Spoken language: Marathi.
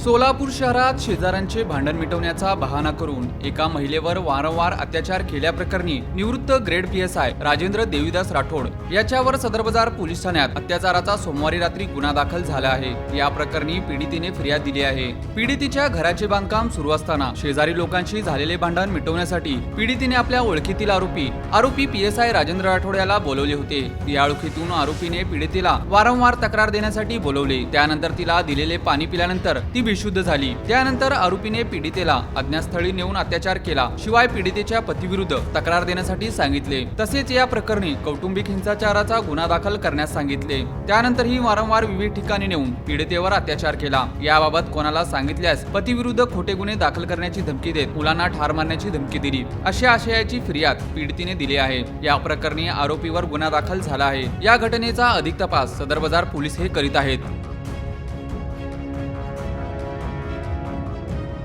सोलापूर शहरात शेजाऱ्यांचे भांडण मिटवण्याचा बहाणा करून एका महिलेवर वारंवार अत्याचार केल्याप्रकरणी निवृत्त grade P S I Rajendra Devidas Rathod याच्यावर सदर बाजार पोलीस ठाण्यात अत्याचाराचा सोमवारी रात्री गुन्हा दाखल झाला आहे. या प्रकरणी पीडितीने फिर्याद दिली आहे. पीडितीच्या घराचे बांधकाम सुरू असताना शेजारी लोकांशी झालेले भांडण मिटवण्यासाठी पीडितीने आपल्या ओळखीतील आरोपी आरोपी P S I Rajendra Rathod याला बोलवले होते. या ओळखीतून आरोपीने पीडितीला वारंवार तक्रार देण्यासाठी बोलवले. त्यानंतर तिला दिलेले पाणी पिल्यानंतर ती बेशुद्ध झाली. त्यानंतर आरोपीने पीडितेला अज्ञातस्थळी नेऊन अत्याचार केला. शिवाय पीडितेच्या पतीविरुद्ध तक्रार देण्यासाठी सांगितले. तसेच या प्रकरणी कौटुंबिक हिंसाचाराचा गुन्हा दाखल करण्यास सांगितले. त्यानंतरही वारंवार विविध ठिकाणी नेऊन पीडितेवर अत्याचार केला. याबाबत कोणाला सांगितल्यास पतीविरुद्ध खोटे गुन्हे दाखल करण्याची धमकी देत मुलांना ठार मारण्याची धमकी दिली. अशा आशयाची फिर्याद पीडितीने दिली आहे. या प्रकरणी आरोपीवर गुन्हा दाखल झाला आहे. या घटनेचा अधिक तपास सदर बाजार पोलीस हे करीत आहेत.